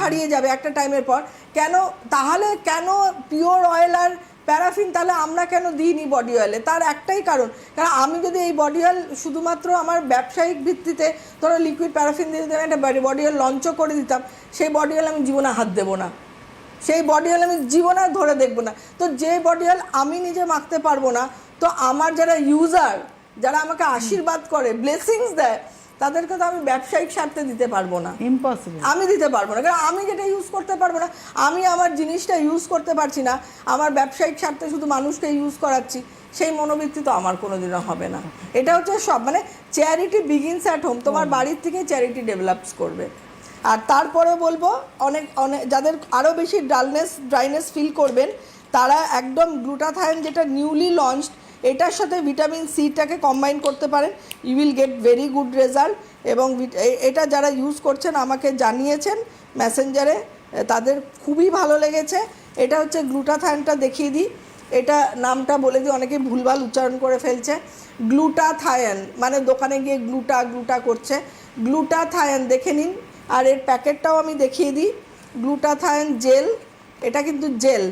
হারিয়ে যাবে একটা টাইমের পর। কেন, তাহলে কেন পিওর অয়েল আর প্যারাফিন তাহলে আমরা কেন দিইনি বডি অয়েলে তার একটাই কারণ। কারণ আমি যদি এই বডি অয়েল শুধুমাত্র আমার ব্যবসায়িক ভিত্তিতে ধরো লিকুইড প্যারাফিন দিয়ে দিতাম, একটা বডি অয়েল লঞ্চও করে দিতাম, সেই বডি অয়েল আমি জীবনে হাত দেবো না। সেই বডি অয়েল আমি জীবনে ধরে দেখব না। তো যে বডি অয়েল আমি নিজে মাখতে পারব না, তো আমার যারা ইউজার যারা আমাকে আশীর্বাদ করে ব্লেসিংস দেয় তাদেরকে তো আমি ব্যবসায়িক স্বার্থে দিতে পারব না। ইম্পসিবল আমি দিতে পারব না। কারণ আমি যেটা ইউজ করতে পারব না আমি আমার জিনিসটা ইউজ করতে পারছি না আমার ব্যবসায়িক স্বার্থে শুধু মানুষকে ইউজ করাচ্ছি সেই মনোবৃত্তি তো আমার কোনোদিনও হবে না। এটা হচ্ছে সব মানে চ্যারিটি বিগিনস অ্যাট হোম তোমার বাড়ির থেকেই চ্যারিটি ডেভেলপস করবে। আর তারপরে বলব অনেক অনেক যাদের আরও বেশি ডালনেস ড্রাইনেস ফিল করবেন তারা একদম গ্লুটাথায়ন যেটা নিউলি লঞ্চড এটার সাথে ভিটামিন সিটাকে কম্বাইন করতে পারেন। You will get very good result এবং এটা যারা ইউজ করছেন, আমাকে জানিয়েছেন মেসেঞ্জারে তাদের খুবই ভালো লেগেছে। এটা হচ্ছে গ্লুটাথায়নটা দেখিয়ে দিই। এটা নামটা বলে দিই, অনেকে ভুলভাল উচ্চারণ করে ফেলছে। গ্লুটাথায়ন মানে দোকানে গিয়ে গ্লুটা গ্লুটা করছে। গ্লুটাথায়ন দেখে নিন, আর এর প্যাকেটটাও আমি দেখিয়ে দিই। গ্লুটাথায়ন জেল এটা কিন্তু gel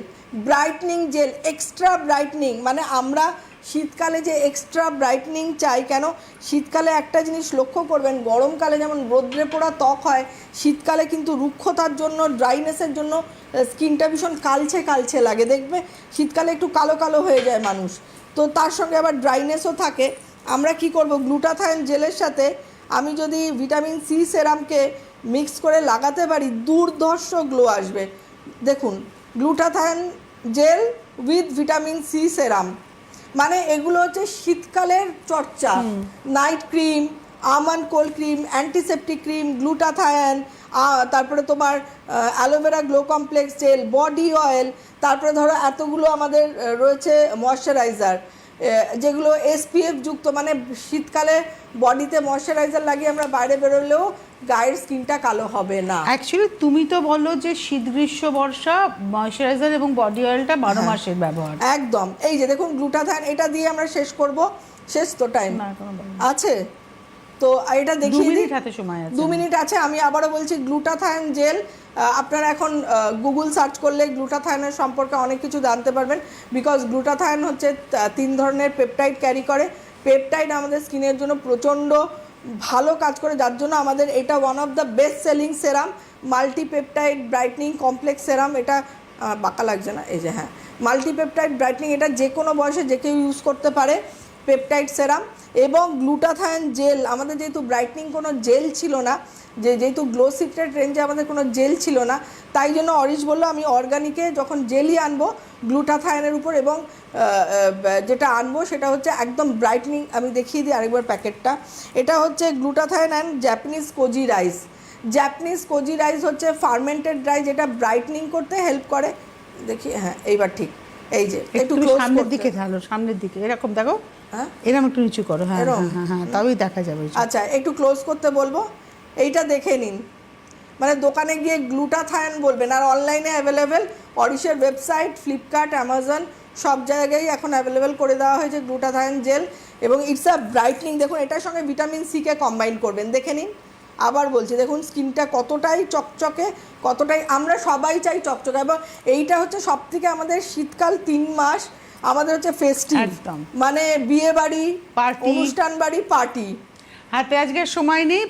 brightening gel extra brightening মানে আমরা শীতকালে যে এক্সট্রা ব্রাইটনিং চাই কেন? শীতকালে একটা জিনিস লক্ষ্য করবেন, গরমকালে যেমন রোদ্রে পোড়া ত্বক হয়, শীতকালে কিন্তু রুক্ষতার জন্য ড্রাইনেসের জন্য স্কিনটা ভীষণ কালছে কালছে লাগে, দেখবে? শীতকালে একটু কালো কালো হয়ে যায় মানুষ। তো তার সঙ্গে আবার ড্রাইনেসও থাকে। আমরা কি করব? গ্লুটাথায়ন জেলের সাথে আমি যদি ভিটামিন সি সেরামকে মিক্স করে লাগাতে পারি, দুর্ধর্ষ গ্লো আসবে। দেখুন glutathione gel with vitamin C serum মানে এগুলো হচ্ছে শীতকালের চর্চা। নাইট ক্রিম আমান cold cream antiseptic cream glutathione তারপরে তোমার aloe vera glow complex gel body oil তারপরে ধরো এতগুলো আমাদের রয়েছে ময়শ্চারাইজার যেগুলো এসপিএফ যুক্ত মানে শীতকালে বডিতে ময়শ্চারাইজার লাগিয়ে আমরা বাইরে বেরোলেও গায়ের স্কিনটা কালো হবে না। অ্যাকচুয়ালি তুমি তো বলো যে শীত গ্রীষ্ম বর্ষা ময়শ্চারাইজার এবং বডি অয়েলটা বারো হ্যাঁ। মাসের ব্যবহার। একদম। এই যে দেখুন গ্লুটাথান এটা দিয়ে আমরা শেষ করব। শেষ তো টাইম। আছে? তো এটা দেখিয়ে দিই। হাতে সময় আছে। দু মিনিট আছে আমি আবারও বলছি গ্লুটাথায়ন জেল আপনারা এখন গুগল সার্চ করলে গ্লুটাথায়নের সম্পর্কে অনেক কিছু জানতে পারবেন বিকজ গ্লুটাথায়ন হচ্ছে তিন ধরনের পেপটাইড ক্যারি করে। পেপটাইড আমাদের স্কিনের জন্য প্রচণ্ড ভালো কাজ করে যার জন্য আমাদের এটা one of the best selling serum multipeptide brightening complex serum এটা বাঁকা লাগছে না এই যে হ্যাঁ। মাল্টিপেপটাইড ব্রাইটনিং এটা যে কোনো বয়সে যে কেউ ইউজ করতে পারে। পেপটাইড সেরাম এবং গ্লুটাথায়ন জেল, আমাদের যেহেতু ব্রাইটনিং কোনো জেল ছিল না, যে যেহেতু গ্লো সিক্রেট রেঞ্জে আমাদের কোনো জেল ছিল না, তাই জন্য অরিজ বলল আমি অর্গানিকে যখন জেলই আনব গ্লুটাথায়নের উপর এবং যেটা আনব সেটা হচ্ছে একদম ব্রাইটনিং, আমি দেখিয়ে দিই আরেকবার প্যাকেটটা, এটা হচ্ছে glutathione and Japanese koji rice. Japanese koji rice হচ্ছে ফার্মেন্টেড রাইস, যেটা ব্রাইটনিং করতে হেল্প করে, দেখি হ্যাঁ এইবার ঠিক। এই যে একটু সামনের দিকে ঢালো সামনের দিকে। এরকম দেখো। হ্যাঁ? এরকম একটু নিচু করো হ্যাঁ হ্যাঁ, হ্যাঁ হ্যাঁ তবেই দেখা যাবে আচ্ছা একটু ক্লোজ করতে বলব। এইটা দেখে নিন। মানে দোকানে গিয়ে গ্লুটাথায়ন বলবেন আর অনলাইনে অ্যাভেলেবেল অরিশের ওয়েবসাইট ফ্লিপকার্ট অ্যামাজন সব জায়গায় এখন অ্যাভেলেবেল করে দেওয়া হয়েছে গ্লুটাথায়ন জেল এবং ইটস আ ব্রাইটনিং দেখুন এটার সঙ্গে ভিটামিন সিকে কম্বাইন করবেন। দেখে নিন। আবার বলছি দেখুন স্কিনটা কতটাই চকচকে কতটাই আমরা সবাই চাই চকচকে এবং এইটা হচ্ছে সব থেকে আমাদের শীতকাল তিন মাস আমাদের হচ্ছে ফেস্টিভ একদম। মানে বিয়ে বাড়ি অনুষ্ঠান বাড়ি পার্টি হাতে আজকে সময় নেই